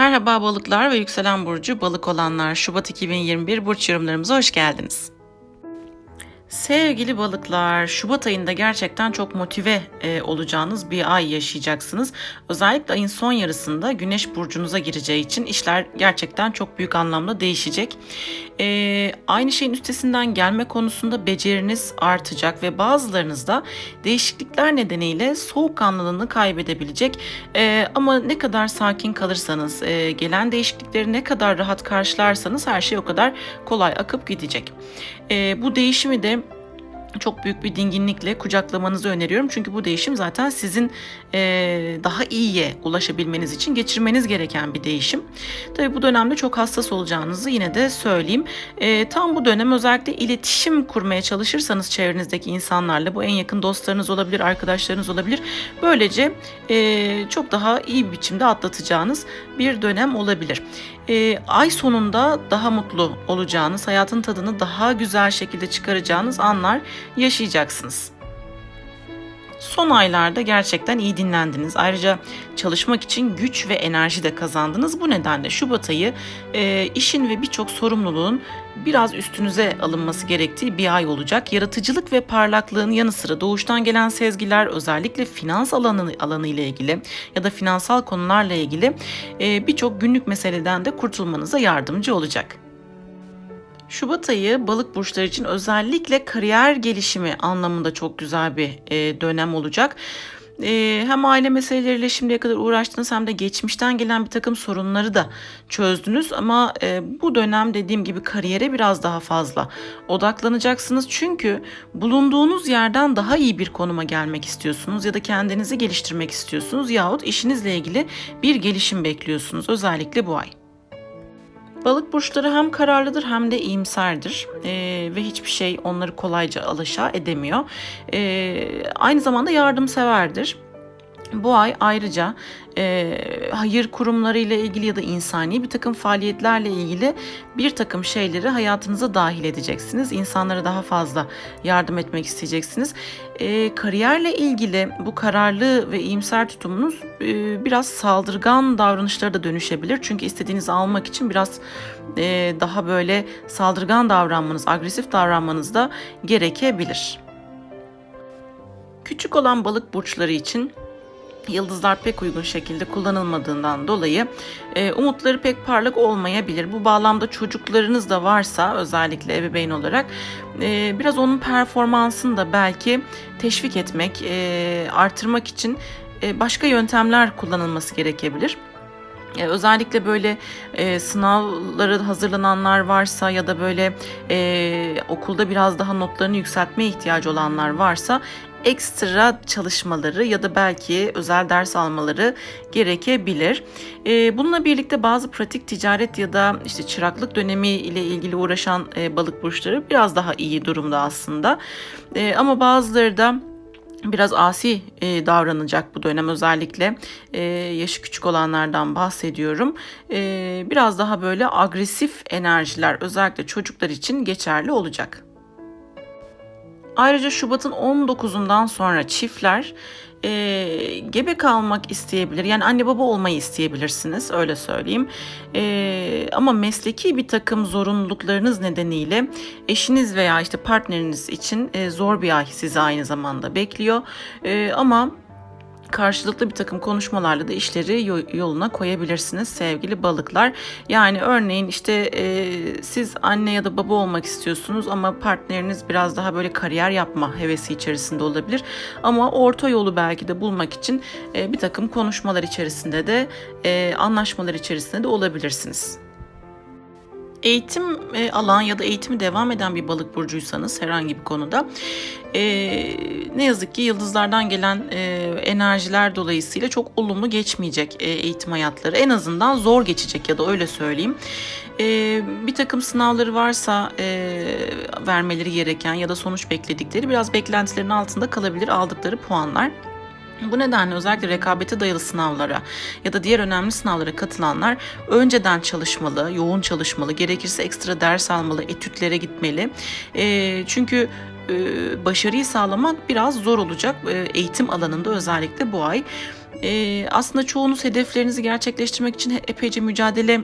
Merhaba balıklar ve yükselen burcu balık olanlar. Şubat 2021 burç yorumlarımıza hoş geldiniz. Sevgili balıklar, Şubat ayında gerçekten çok motive e, olacağınız bir ay yaşayacaksınız. Özellikle ayın son yarısında Güneş burcunuza gireceği için işler gerçekten çok büyük anlamda değişecek. E, aynı şeyin üstesinden gelme konusunda beceriniz artacak ve bazılarınızda değişiklikler nedeniyle soğukkanlılığını kaybedebilecek. E, ama ne kadar sakin kalırsanız, e, gelen değişiklikleri ne kadar rahat karşılarsanız her şey o kadar kolay akıp gidecek. E, bu değişimi de çok büyük bir dinginlikle kucaklamanızı öneriyorum. Çünkü bu değişim zaten sizin e, daha iyiye ulaşabilmeniz için geçirmeniz gereken bir değişim. Tabii bu dönemde çok hassas olacağınızı yine de söyleyeyim. E, tam bu dönem özellikle iletişim kurmaya çalışırsanız çevrenizdeki insanlarla bu en yakın dostlarınız olabilir, arkadaşlarınız olabilir. Böylece e, çok daha iyi bir biçimde atlatacağınız bir dönem olabilir. E, ay sonunda daha mutlu olacağınız, hayatın tadını daha güzel şekilde çıkaracağınız anlar yaşayacaksınız. Son aylarda gerçekten iyi dinlendiniz. Ayrıca çalışmak için güç ve enerji de kazandınız. Bu nedenle Şubat ayı e, işin ve birçok sorumluluğun biraz üstünüze alınması gerektiği bir ay olacak. Yaratıcılık ve parlaklığın yanı sıra doğuştan gelen sezgiler özellikle finans alanı, alanı ile ilgili ya da finansal konularla ilgili e, birçok günlük meseleden de kurtulmanıza yardımcı olacak. Şubat ayı balık burçları için özellikle kariyer gelişimi anlamında çok güzel bir e, dönem olacak. E, hem aile meseleleriyle şimdiye kadar uğraştınız hem de geçmişten gelen bir takım sorunları da çözdünüz. Ama e, bu dönem dediğim gibi kariyere biraz daha fazla odaklanacaksınız. Çünkü bulunduğunuz yerden daha iyi bir konuma gelmek istiyorsunuz ya da kendinizi geliştirmek istiyorsunuz yahut işinizle ilgili bir gelişim bekliyorsunuz özellikle bu ay. Balık burçları hem kararlıdır hem de iyimserdir ee, ve hiçbir şey onları kolayca alaşağı edemiyor. Ee, aynı zamanda yardımseverdir. Bu ay ayrıca e, hayır kurumları ile ilgili ya da insani bir takım faaliyetlerle ilgili bir takım şeyleri hayatınıza dahil edeceksiniz. İnsanlara daha fazla yardım etmek isteyeceksiniz. E, kariyerle ilgili bu kararlı ve iyimser tutumunuz e, biraz saldırgan davranışlara da dönüşebilir. Çünkü istediğinizi almak için biraz e, daha böyle saldırgan davranmanız, agresif davranmanız da gerekebilir. Küçük olan balık burçları için yıldızlar pek uygun şekilde kullanılmadığından dolayı e, umutları pek parlak olmayabilir. Bu bağlamda çocuklarınız da varsa özellikle ebeveyn olarak e, biraz onun performansını da belki teşvik etmek, e, artırmak için e, başka yöntemler kullanılması gerekebilir. E, özellikle böyle e, sınavları hazırlananlar varsa ya da böyle e, okulda biraz daha notlarını yükseltmeye ihtiyacı olanlar varsa ekstra çalışmaları ya da belki özel ders almaları gerekebilir. E, bununla birlikte bazı pratik ticaret ya da işte çıraklık dönemi ile ilgili uğraşan e, balık burçları biraz daha iyi durumda aslında. E, ama bazıları da biraz asi e, davranacak bu dönem özellikle e, yaşı küçük olanlardan bahsediyorum. E, biraz daha böyle agresif enerjiler özellikle çocuklar için geçerli olacak. Ayrıca Şubat'ın 19'undan sonra çiftler e, gebe kalmak isteyebilir. Yani anne baba olmayı isteyebilirsiniz öyle söyleyeyim. E, ama mesleki bir takım zorunluluklarınız nedeniyle eşiniz veya işte partneriniz için e, zor bir ay sizi aynı zamanda bekliyor. E, ama karşılıklı bir takım konuşmalarla da işleri yoluna koyabilirsiniz sevgili balıklar. Yani örneğin işte e, siz anne ya da baba olmak istiyorsunuz ama partneriniz biraz daha böyle kariyer yapma hevesi içerisinde olabilir. Ama orta yolu belki de bulmak için e, bir takım konuşmalar içerisinde de e, anlaşmalar içerisinde de olabilirsiniz. Eğitim e, alan ya da eğitimi devam eden bir balık burcuysanız herhangi bir konuda e, ne yazık ki yıldızlardan gelen e, enerjiler dolayısıyla çok olumlu geçmeyecek e, eğitim hayatları. En azından zor geçecek ya da öyle söyleyeyim. E, bir takım sınavları varsa e, vermeleri gereken ya da sonuç bekledikleri biraz beklentilerin altında kalabilir aldıkları puanlar. Bu nedenle özellikle rekabete dayalı sınavlara ya da diğer önemli sınavlara katılanlar önceden çalışmalı, yoğun çalışmalı, gerekirse ekstra ders almalı, etütlere gitmeli. E, çünkü başarıyı sağlamak biraz zor olacak eğitim alanında özellikle bu ay. aslında çoğunuz hedeflerinizi gerçekleştirmek için epeyce mücadele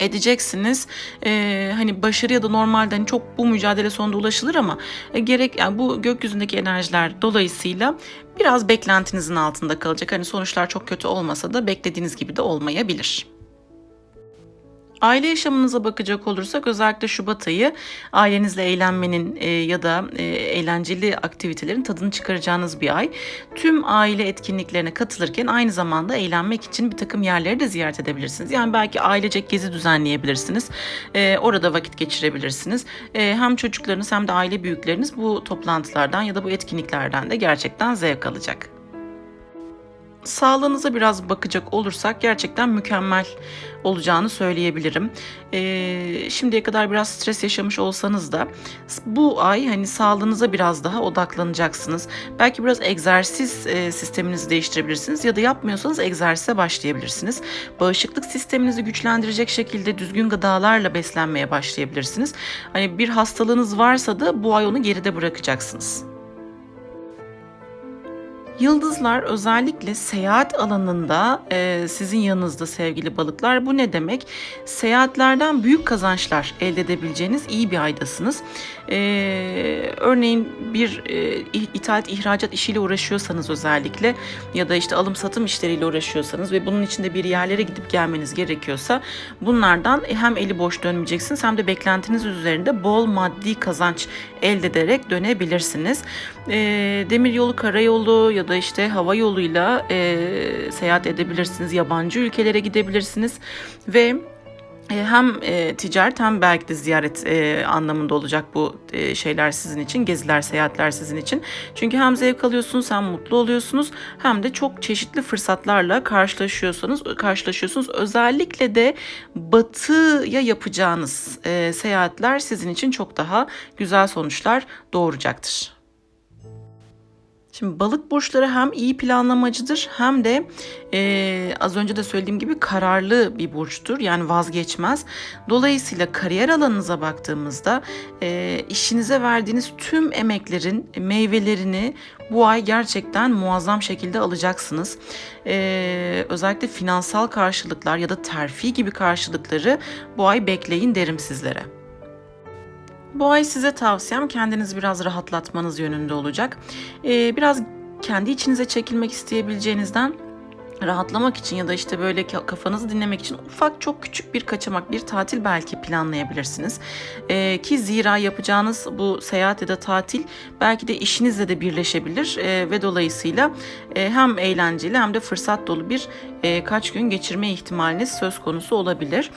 edeceksiniz. Ee, hani başarı ya da normalde hani çok bu mücadele sonunda ulaşılır ama e, gerek yani bu gökyüzündeki enerjiler dolayısıyla biraz beklentinizin altında kalacak. Hani sonuçlar çok kötü olmasa da beklediğiniz gibi de olmayabilir. Aile yaşamınıza bakacak olursak özellikle Şubat ayı ailenizle eğlenmenin e, ya da e, eğlenceli aktivitelerin tadını çıkaracağınız bir ay. Tüm aile etkinliklerine katılırken aynı zamanda eğlenmek için bir takım yerleri de ziyaret edebilirsiniz. Yani belki ailecek gezi düzenleyebilirsiniz. E, orada vakit geçirebilirsiniz. E, hem çocuklarınız hem de aile büyükleriniz bu toplantılardan ya da bu etkinliklerden de gerçekten zevk alacak. Sağlığınıza biraz bakacak olursak gerçekten mükemmel olacağını söyleyebilirim. Ee, şimdiye kadar biraz stres yaşamış olsanız da bu ay hani sağlığınıza biraz daha odaklanacaksınız. Belki biraz egzersiz e, sisteminizi değiştirebilirsiniz ya da yapmıyorsanız egzersize başlayabilirsiniz. Bağışıklık sisteminizi güçlendirecek şekilde düzgün gıdalarla beslenmeye başlayabilirsiniz. Hani bir hastalığınız varsa da bu ay onu geride bırakacaksınız. Yıldızlar özellikle seyahat alanında e, sizin yanınızda sevgili balıklar. Bu ne demek? Seyahatlerden büyük kazançlar elde edebileceğiniz iyi bir aydasınız. E, örneğin bir e, ithalat ihracat işiyle uğraşıyorsanız özellikle ya da işte alım satım işleriyle uğraşıyorsanız ve bunun içinde bir yerlere gidip gelmeniz gerekiyorsa bunlardan hem eli boş dönmeyeceksiniz hem de beklentiniz üzerinde bol maddi kazanç elde ederek dönebilirsiniz. E, demir yolu, karayolu ya da işte hava yoluyla e, seyahat edebilirsiniz. Yabancı ülkelere gidebilirsiniz ve e, hem e, ticaret hem belki de ziyaret e, anlamında olacak bu e, şeyler sizin için, geziler, seyahatler sizin için. Çünkü hem zevk alıyorsunuz, hem mutlu oluyorsunuz, hem de çok çeşitli fırsatlarla karşılaşıyorsunuz. Karşılaşıyorsunuz. Özellikle de batıya yapacağınız e, seyahatler sizin için çok daha güzel sonuçlar doğuracaktır. Şimdi balık burçları hem iyi planlamacıdır hem de e, az önce de söylediğim gibi kararlı bir burçtur. Yani vazgeçmez. Dolayısıyla kariyer alanınıza baktığımızda e, işinize verdiğiniz tüm emeklerin meyvelerini bu ay gerçekten muazzam şekilde alacaksınız. E, özellikle finansal karşılıklar ya da terfi gibi karşılıkları bu ay bekleyin derim sizlere. Bu ay size tavsiyem kendinizi biraz rahatlatmanız yönünde olacak. Ee, biraz kendi içinize çekilmek isteyebileceğinizden rahatlamak için ya da işte böyle kafanızı dinlemek için ufak çok küçük bir kaçamak, bir tatil belki planlayabilirsiniz. Ee, ki zira yapacağınız bu seyahat ya da tatil belki de işinizle de birleşebilir ee, ve dolayısıyla e, hem eğlenceli hem de fırsat dolu bir e, kaç gün geçirme ihtimaliniz söz konusu olabilir.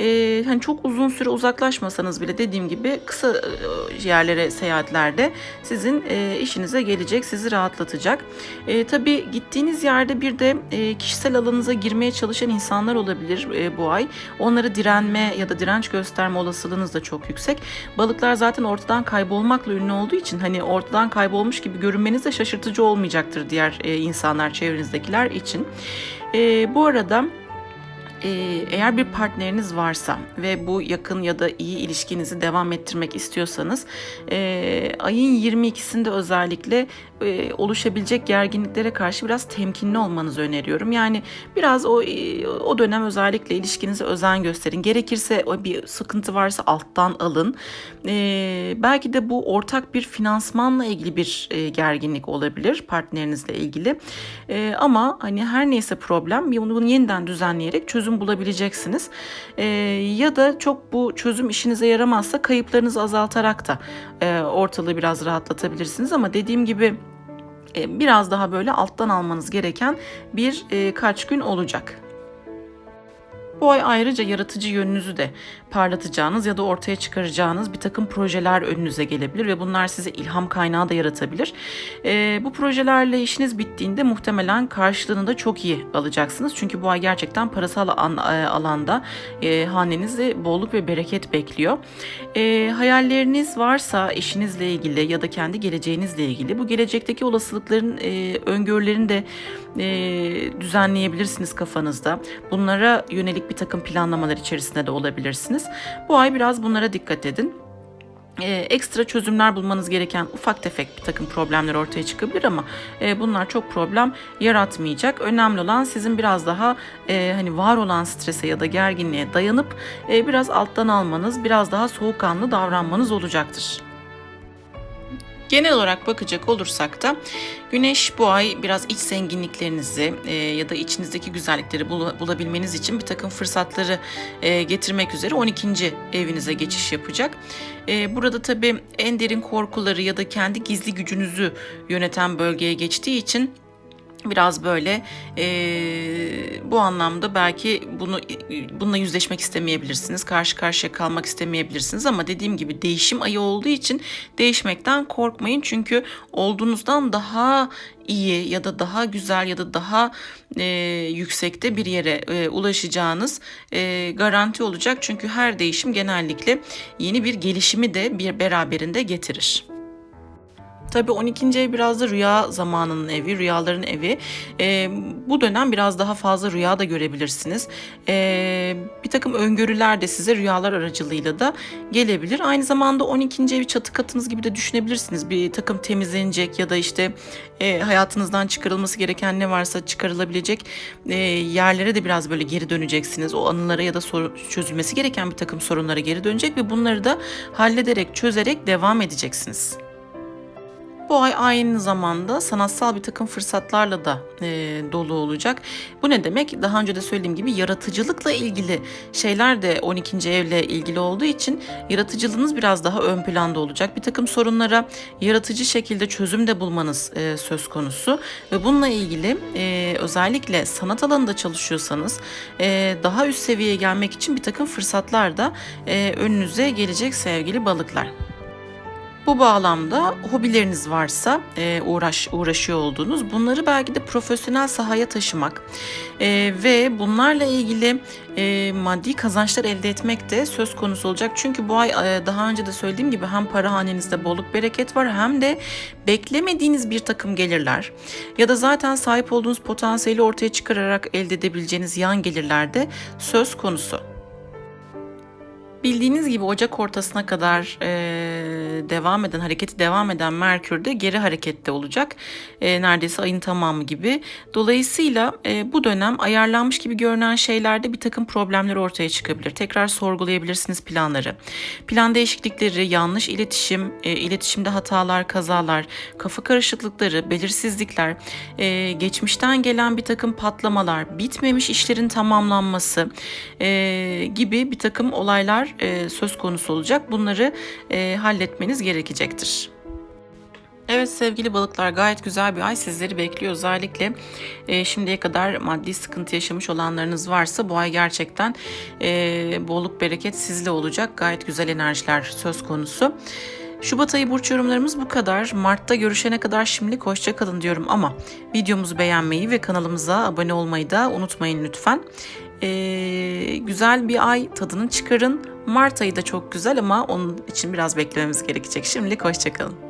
E, hani çok uzun süre uzaklaşmasanız bile dediğim gibi kısa e, yerlere seyahatlerde sizin e, işinize gelecek, sizi rahatlatacak. E, tabii gittiğiniz yerde bir de e, kişisel alanınıza girmeye çalışan insanlar olabilir e, bu ay. Onları direnme ya da direnç gösterme olasılığınız da çok yüksek. Balıklar zaten ortadan kaybolmakla ünlü olduğu için hani ortadan kaybolmuş gibi görünmeniz de şaşırtıcı olmayacaktır diğer e, insanlar çevrenizdekiler için. E, bu arada e, eğer bir partneriniz varsa ve bu yakın ya da iyi ilişkinizi devam ettirmek istiyorsanız e, ayın 22'sinde özellikle e, oluşabilecek gerginliklere karşı biraz temkinli olmanızı öneriyorum. Yani biraz o e, o dönem özellikle ilişkinize özen gösterin. Gerekirse o bir sıkıntı varsa alttan alın. E, belki de bu ortak bir finansmanla ilgili bir e, gerginlik olabilir partnerinizle ilgili. E, ama hani her neyse problem bunu yeniden düzenleyerek çözüm bulabileceksiniz. E, ya da çok bu çözüm işinize yaramazsa kayıplarınızı azaltarak da e, ortalığı biraz rahatlatabilirsiniz ama dediğim gibi biraz daha böyle alttan almanız gereken bir e, kaç gün olacak. Bu ay ayrıca yaratıcı yönünüzü de parlatacağınız ya da ortaya çıkaracağınız bir takım projeler önünüze gelebilir ve bunlar size ilham kaynağı da yaratabilir. E, bu projelerle işiniz bittiğinde muhtemelen karşılığını da çok iyi alacaksınız. Çünkü bu ay gerçekten parasal an, e, alanda e, hanenizi bolluk ve bereket bekliyor. E, hayalleriniz varsa eşinizle ilgili ya da kendi geleceğinizle ilgili bu gelecekteki olasılıkların e, öngörülerini de e, düzenleyebilirsiniz kafanızda. Bunlara yönelik bir takım planlamalar içerisinde de olabilirsiniz. Bu ay biraz bunlara dikkat edin. e, ekstra çözümler bulmanız gereken ufak tefek bir takım problemler ortaya çıkabilir ama e, bunlar çok problem yaratmayacak. Önemli olan sizin biraz daha e, hani var olan strese ya da gerginliğe dayanıp e, biraz alttan almanız, biraz daha soğukkanlı davranmanız olacaktır. Genel olarak bakacak olursak da Güneş bu ay biraz iç zenginliklerinizi e, ya da içinizdeki güzellikleri bul- bulabilmeniz için bir takım fırsatları e, getirmek üzere 12. evinize geçiş yapacak. E, burada tabii en derin korkuları ya da kendi gizli gücünüzü yöneten bölgeye geçtiği için biraz böyle e, bu anlamda belki bunu bununla yüzleşmek istemeyebilirsiniz. Karşı karşıya kalmak istemeyebilirsiniz ama dediğim gibi değişim ayı olduğu için değişmekten korkmayın. Çünkü olduğunuzdan daha iyi ya da daha güzel ya da daha e, yüksekte bir yere e, ulaşacağınız e, garanti olacak. Çünkü her değişim genellikle yeni bir gelişimi de bir beraberinde getirir. Tabii 12. ev biraz da rüya zamanının evi, rüyaların evi. E, bu dönem biraz daha fazla rüya da görebilirsiniz. E, bir takım öngörüler de size rüyalar aracılığıyla da gelebilir. Aynı zamanda 12. evi çatı katınız gibi de düşünebilirsiniz. Bir takım temizlenecek ya da işte e, hayatınızdan çıkarılması gereken ne varsa çıkarılabilecek e, yerlere de biraz böyle geri döneceksiniz. O anılara ya da soru, çözülmesi gereken bir takım sorunlara geri dönecek ve bunları da hallederek, çözerek devam edeceksiniz. Bu ay aynı zamanda sanatsal bir takım fırsatlarla da e, dolu olacak. Bu ne demek? Daha önce de söylediğim gibi yaratıcılıkla ilgili şeyler de 12. evle ilgili olduğu için yaratıcılığınız biraz daha ön planda olacak. Bir takım sorunlara yaratıcı şekilde çözüm de bulmanız e, söz konusu ve bununla ilgili e, özellikle sanat alanında çalışıyorsanız e, daha üst seviyeye gelmek için bir takım fırsatlar da e, önünüze gelecek sevgili balıklar. Bu bağlamda hobileriniz varsa e, uğraş uğraşıyor olduğunuz bunları belki de profesyonel sahaya taşımak e, ve bunlarla ilgili e, maddi kazançlar elde etmek de söz konusu olacak. Çünkü bu ay e, daha önce de söylediğim gibi hem para hanenizde bolluk bereket var hem de beklemediğiniz bir takım gelirler ya da zaten sahip olduğunuz potansiyeli ortaya çıkararak elde edebileceğiniz yan gelirler de söz konusu. Bildiğiniz gibi Ocak ortasına kadar e, devam eden, hareketi devam eden Merkür de geri harekette olacak. E, neredeyse ayın tamamı gibi. Dolayısıyla e, bu dönem ayarlanmış gibi görünen şeylerde bir takım problemler ortaya çıkabilir. Tekrar sorgulayabilirsiniz planları. Plan değişiklikleri, yanlış iletişim, e, iletişimde hatalar, kazalar, kafa karışıklıkları, belirsizlikler, e, geçmişten gelen bir takım patlamalar, bitmemiş işlerin tamamlanması e, gibi bir takım olaylar e, söz konusu olacak. Bunları e, halletmeniz gerekecektir. Evet sevgili balıklar gayet güzel bir ay sizleri bekliyor. Özellikle e, şimdiye kadar maddi sıkıntı yaşamış olanlarınız varsa bu ay gerçekten e, bolluk bereket sizle olacak. Gayet güzel enerjiler söz konusu. Şubat ayı burç yorumlarımız bu kadar. Mart'ta görüşene kadar şimdilik hoşça kalın diyorum ama videomuzu beğenmeyi ve kanalımıza abone olmayı da unutmayın lütfen. Ee, güzel bir ay tadını çıkarın. Mart ayı da çok güzel ama onun için biraz beklememiz gerekecek. Şimdilik hoşçakalın.